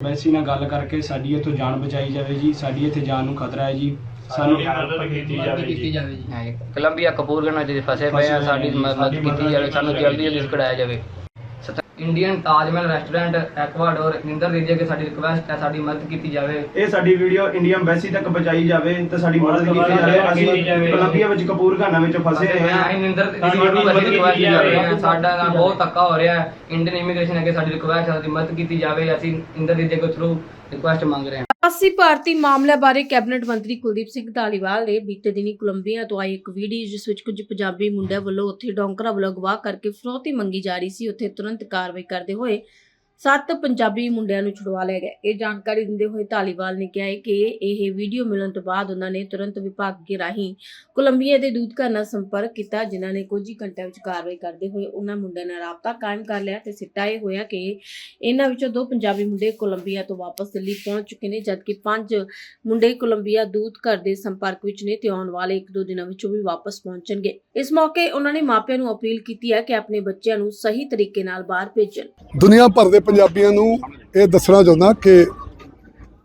Embassy ਨਾਲ ਗੱਲ ਕਰਕੇ ਸਾਡੀ ਇੱਥੋਂ ਜਾਨ ਬਚਾਈ ਜਾਵੇ ਜੀ ਸਾਡੀ ਇੱਥੇ ਜਾਨ ਨੂੰ ਖਤਰਾ ਹੈ ਜੀ। ਸਾਨੂੰ ਮਦਦ ਕੀਤੀ ਜਾਵੇ ਜੀ। ਜਾਵੇ ਜੀ। ਹਾਂ ਜੀ। ਕੋਲੰਬੀਆ ਕਪੂਰਗੰਜ ਵਿੱਚ ਫਸੇ ਪਏ ਆ ਸਾਡੀ ਮਦਦ ਕੀਤੀ ਜਾਵੇ ਸਾਨੂੰ ਜਲਦੀ ਜਲਦੀ ਛੁਡਾਇਆ ਜਾਵੇ। ਇੰਡੀਅਨ ਤਾਜ ਮਹਿਲ ਰੈਸਟੋਰੈਂਟ ਐਕਵਾਡੋਰ ਨਿੰਦਰ ਦੀਜੇ ਕਿ ਸਾਡੀ ਰਿਕੁਐਸਟ ਹੈ ਸਾਡੀ ਮਦਦ ਕੀਤੀ ਜਾਵੇ। ਇਹ ਸਾਡੀ ਵੀਡੀਓ ਇੰਡੀਆ ਐਮਬੈਸੀ ਤੱਕ ਪਹੁੰਚਾਈ ਜਾਵੇ ਤੇ ਸਾਡੀ ਮਦਦ ਕੀਤੀ ਜਾਵੇ। ਅਸੀਂ ਕੋਲੰਬੀਆ ਵਿੱਚ ਕਪੂਰਗਾਨਾ ਵਿੱਚ ਫਸੇ ਹੋਏ ਹਾਂ। ਅਸੀਂ ਨਿੰਦਰ ਦੀਦੀ ਸਾਡੀ ਨੂੰ ਮਦਦ ਅਸੀਂ ਕੀਤੀ ਰਿਕੁਐਸਟ ਕਰ ਰਹੇ ਹਾਂ। ਜਾਵੇ। ਸਾਡਾ ਨਾਲ ਬਹੁਤ ਧੱਕਾ ਹੋ ਰਿਹਾ ਹੈ। ਇੰਡੀਅਨ ਇਮੀਗ੍ਰੇਸ਼ਨ ਅੱਗੇ ਸਾਡੀ ਰਿਕੁਐਸਟ ਹੈ ਸਾਡੀ ਮਦਦ ਕੀਤੀ ਜਾਵੇ। ਅਸੀਂ ਇੰਦਰ ਦੀਜੇ ਕੋ ਥਰੂ ਰਿਕੁਐਸਟ ਮੰਗ ਰਹੇ ਹਾਂ। ਪ੍ਰਵਾਸੀ ਭਾਰਤੀ ਮਾਮਲਿਆਂ ਬਾਰੇ ਕੈਬਨਿਟ ਮੰਤਰੀ ਕੁਲਦੀਪ ਸਿੰਘ ਧਾਲੀਵਾਲ ਨੇ ਬੀਤੇ ਦਿਨੀ ਕੋਲੰਬੀਆ ਤੋਂ ਆਈ ਇੱਕ ਵੀਡੀਓ ਜਿਸ ਵਿੱਚ ਕੁਝ ਪੰਜਾਬੀ ਮੁੰਡਿਆਂ ਵੱਲੋਂ ਉੱਥੇ ਡੌਂਕਰਾਂ ਵੱਲੋਂ ਅਗਵਾ ਕਰਕੇ ਫਰੋਤੀ ਮੰਗੀ ਜਾ ਰਹੀ ਸੀ, ਉੱਥੇ ਤੁਰੰਤ ਕਾਰਵਾਈ ਕਰਦੇ ਹੋਏ ਸੱਤ ਪੰਜਾਬੀ ਮੁੰਡਿਆਂ ਨੂੰ ਛੁਡਵਾ ਲਿਆ ਗਿਆ। ਇਹ ਜਾਣਕਾਰੀ ਦਿੰਦੇ ਹੋਏ ਧਾਲੀਵਾਲ ਨੇ ਕਿਹਾ ਹੈ ਕਿ ਇਹ ਵੀਡੀਓ ਮਿਲਣ ਤੋਂ ਬਾਅਦ ਉਹਨਾਂ ਨੇ ਤੁਰੰਤ ਵਿਭਾਗ ਦੇ ਰਾਹੀਂ ਕੋਲੰਬੀਆ ਦੇ ਦੂਤਘਰ ਨਾਲ ਸੰਪਰਕ ਕੀਤਾ, ਜਿਨ੍ਹਾਂ ਨੇ ਕੁਝ ਹੀ ਘੰਟਿਆਂ ਵਿੱਚ ਕਾਰਵਾਈ ਕਰਦੇ ਹੋਏ ਉਹਨਾਂ ਮੁੰਡਿਆਂ ਨਾਲ ਰਾਬਤਾ ਕਾਇਮ ਕਰ ਲਿਆ ਤੇ ਸਿੱਟਾ ਇਹ ਹੋਇਆ ਕਿ ਇਹਨਾਂ ਵਿੱਚੋਂ ਦੋ ਪੰਜਾਬੀ ਮੁੰਡੇ ਕੋਲੰਬੀਆ ਤੋਂ ਵਾਪਸ ਦਿੱਲੀ ਪਹੁੰਚ ਚੁੱਕੇ ਨੇ, ਜਦਕਿ ਪੰਜ ਮੁੰਡੇ ਕੋਲੰਬੀਆ ਦੂਤ ਘਰ ਦੇ ਸੰਪਰਕ ਵਿੱਚ ਨੇ ਤੇ ਆਉਣ ਵਾਲੇ ਇੱਕ ਦੋ ਦਿਨਾਂ ਵਿੱਚ ਉਹ ਵੀ ਵਾਪਸ ਪਹੁੰਚਣਗੇ। ਇਸ ਮੌਕੇ ਉਹਨਾਂ ਨੇ ਮਾਪਿਆਂ ਨੂੰ ਅਪੀਲ ਕੀਤੀ ਹੈ ਕਿ ਆਪਣੇ ਬੱਚਿਆਂ ਨੂੰ ਸਹੀ ਤਰੀਕੇ ਨਾਲ ਬਾਹਰ ਭੇਜਣ। ਦੁਨੀਆ ਭਰ ਦੇ ਪੰਜਾਬੀਆਂ ਨੂੰ ਇਹ ਦੱਸਣਾ ਚਾਹੁੰਦਾ ਕਿ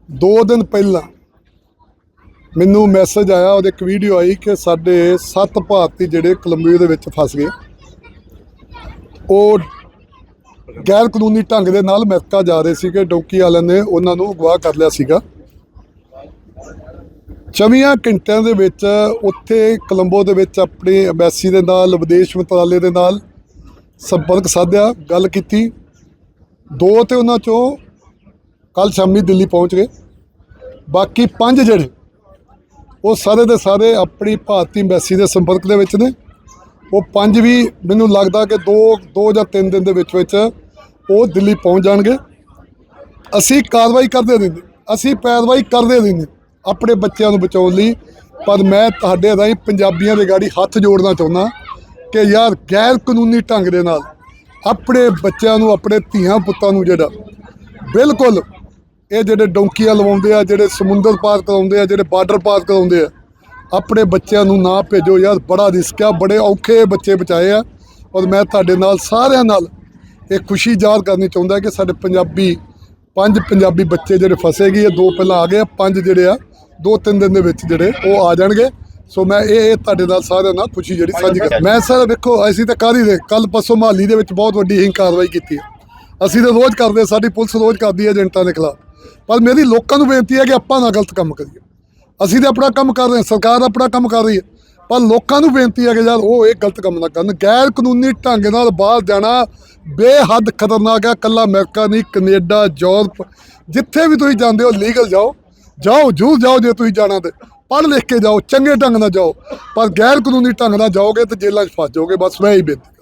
2 ਦਿਨ ਪਹਿਲਾਂ ਮੈਨੂੰ ਮੈਸੇਜ ਆਇਆ, ਉਹਦੇ ਇੱਕ ਵੀਡੀਓ ਆਈ ਕਿ ਸਾਡੇ ਸੱਤ ਭਾਰਤੀ ਜਿਹੜੇ ਕੋਲੰਬੀਆ ਦੇ ਵਿੱਚ ਫਸ ਗਏ। ਉਹ ਗੈਰ ਕਾਨੂੰਨੀ ਢੰਗ ਦੇ ਨਾਲ ਅਮਰੀਕਾ ਜਾ ਰਹੇ ਸੀਗੇ, ਡੌਂਕੀ ਵਾਲਿਆਂ ਨੇ ਉਹਨਾਂ ਨੂੰ ਅਗਵਾ ਕਰ ਲਿਆ ਸੀਗਾ। 24 ਘੰਟਿਆਂ ਦੇ ਵਿੱਚ ਉੱਥੇ ਕੋਲੰਬੋ ਦੇ ਵਿੱਚ ਆਪਣੀ ਐਮਬੈਸੀ ਦੇ ਨਾਲ, ਵਿਦੇਸ਼ ਮੰਤਰਾਲੇ ਦੇ ਨਾਲ ਸੰਪਰਕ ਸਾਧਿਆ, ਗੱਲ ਕੀਤੀ। ਦੋ ਤੇ ਉਹਨਾਂ ਚੋਂ ਕੱਲ ਸ਼ਾਮੀ ਦਿੱਲੀ ਪਹੁੰਚ ਗਏ। ਬਾਕੀ ਪੰਜ ਜਿਹੜੇ, ਉਹ ਸਾਰੇ ਦੇ ਸਾਰੇ ਆਪਣੀ ਭਾਰਤੀ ਐਮਬੈਸੀ ਦੇ ਸੰਪਰਕ ਦੇ ਵਿੱਚ ਨੇ। ਉਹ ਪੰਜ ਵੀ ਮੈਨੂੰ ਲੱਗਦਾ ਕਿ ਦੋ ਦੋ ਜਾਂ ਤਿੰਨ ਦਿਨ ਦੇ ਵਿੱਚ ਵਿੱਚ ਉਹ ਦਿੱਲੀ ਪਹੁੰਚ ਜਾਣਗੇ। ਅਸੀਂ ਕਾਰਵਾਈ ਕਰਦੇ ਰਹਿੰਦੇ ਅਸੀਂ ਪੈਰਵਾਈ ਕਰਦੇ ਰਹਿੰਦੇ ਆਪਣੇ ਬੱਚਿਆਂ ਨੂੰ ਬਚਾਉਣ ਲਈ। ਪਰ ਮੈਂ ਤੁਹਾਡੇ ਰਾਹੀਂ ਪੰਜਾਬੀਆਂ ਦੇ ਗਾੜੀ ਹੱਥ ਜੋੜਨਾ ਚਾਹੁੰਦਾ ਕਿ ਯਾਰ ਗੈਰ ਕਾਨੂੰਨੀ ਢੰਗ ਦੇ ਨਾਲ ਆਪਣੇ ਬੱਚਿਆਂ ਨੂੰ, ਆਪਣੇ ਧੀਆਂ ਪੁੱਤਾਂ ਨੂੰ ਜਿਹੜਾ ਬਿਲਕੁਲ ਇਹ ਜਿਹੜੇ ਡੌਂਕੀਆਂ ਲਵਾਉਂਦੇ ਆ, ਜਿਹੜੇ ਸਮੁੰਦਰ ਪਾਰ ਕਰਾਉਂਦੇ ਆ, ਜਿਹੜੇ ਬਾਰਡਰ ਪਾਰ ਕਰਾਉਂਦੇ ਆ, ਆਪਣੇ ਬੱਚਿਆਂ ਨੂੰ ਨਾ ਭੇਜੋ ਯਾਰ, ਬੜਾ ਰਿਸਕ ਆ, ਬੜੇ ਔਖੇ ਬੱਚੇ ਬਚਾਏ ਆ। ਔਰ ਮੈਂ ਤੁਹਾਡੇ ਨਾਲ, ਸਾਰਿਆਂ ਨਾਲ ਇਹ ਖੁਸ਼ੀ ਜ਼ਾਹਰ ਕਰਨੀ ਚਾਹੁੰਦਾ ਕਿ ਸਾਡੇ ਪੰਜਾਬੀ, ਪੰਜ ਪੰਜਾਬੀ ਬੱਚੇ ਜਿਹੜੇ ਫਸੇ ਗਏ ਦੋ ਪਹਿਲਾਂ ਆ ਗਏ ਆ, ਪੰਜ ਜਿਹੜੇ ਆ, ਦੋ ਤਿੰਨ ਦਿਨ ਦੇ ਵਿੱਚ ਜਿਹੜੇ ਉਹ ਆ ਜਾਣਗੇ। ਸੋ ਮੈਂ ਇਹ ਇਹ ਤੁਹਾਡੇ ਨਾਲ ਸਾਰਿਆਂ ਨਾਲ ਖੁਸ਼ੀ ਜਿਹੜੀ ਸਾਂਝੀ ਕਰ ਮੈਂ ਸਰ, ਵੇਖੋ, ਅਸੀਂ ਤਾਂ ਕਰ ਹੀ ਕੱਲ ਪਰਸੋਂ ਮਹਾਲੀ ਦੇ ਵਿੱਚ ਬਹੁਤ ਵੱਡੀ ਹੀ ਕਾਰਵਾਈ ਕੀਤੀ ਹੈ। ਅਸੀਂ ਤਾਂ ਰੋਜ਼ ਕਰਦੇ ਸਾਡੀ ਪੁਲਿਸ ਰੋਜ਼ ਕਰਦੀ ਹੈ ਏਜੰਟਾਂ ਦੇ ਖਿਲਾਫ। ਪਰ ਮੇਰੀ ਲੋਕਾਂ ਨੂੰ ਬੇਨਤੀ ਹੈ ਕਿ ਆਪਾਂ ਨਾ ਗਲਤ ਕੰਮ ਕਰੀਏ। ਅਸੀਂ ਤਾਂ ਆਪਣਾ ਕੰਮ ਕਰ ਰਹੇ ਹਾਂ, ਸਰਕਾਰ ਆਪਣਾ ਕੰਮ ਕਰ ਰਹੀ ਹੈ। ਪਰ ਲੋਕਾਂ ਨੂੰ ਬੇਨਤੀ ਹੈ ਕਿ ਯਾਰ, ਉਹ ਇਹ ਗਲਤ ਕੰਮ ਨਾ ਕਰਨ। ਗੈਰ ਕਾਨੂੰਨੀ ਢੰਗ ਨਾਲ ਬਾਹਰ ਜਾਣਾ ਬੇਹੱਦ ਖਤਰਨਾਕ ਹੈ। ਕੱਲਾ ਅਮਰੀਕਾ ਨਹੀਂ, ਕੈਨੇਡਾ, ਯੂਰਪ, ਜਿੱਥੇ ਵੀ ਤੁਸੀਂ ਜਾਂਦੇ ਹੋ, ਲੀਗਲ ਜਾਓ। ਜਾਓ ਜੂ ਜਾਓ ਜੇ ਤੁਸੀਂ ਜਾਣਾ ਤੇ। ਪੜ੍ਹ ਲਿਖ ਕੇ ਜਾਓ, ਚੰਗੇ ਢੰਗ ਨਾਲ ਜਾਓ, ਪਰ ਗੈਰ ਕਾਨੂੰਨੀ ਢੰਗ ਨਾਲ ਜਾਓਗੇ ਤੇ ਜੇਲ੍ਹਾਂ 'ਚ ਫਸ ਜਾਓਗੇ, ਬਸ ਮੈਂ ਹੀ ਬੇਨਤੀ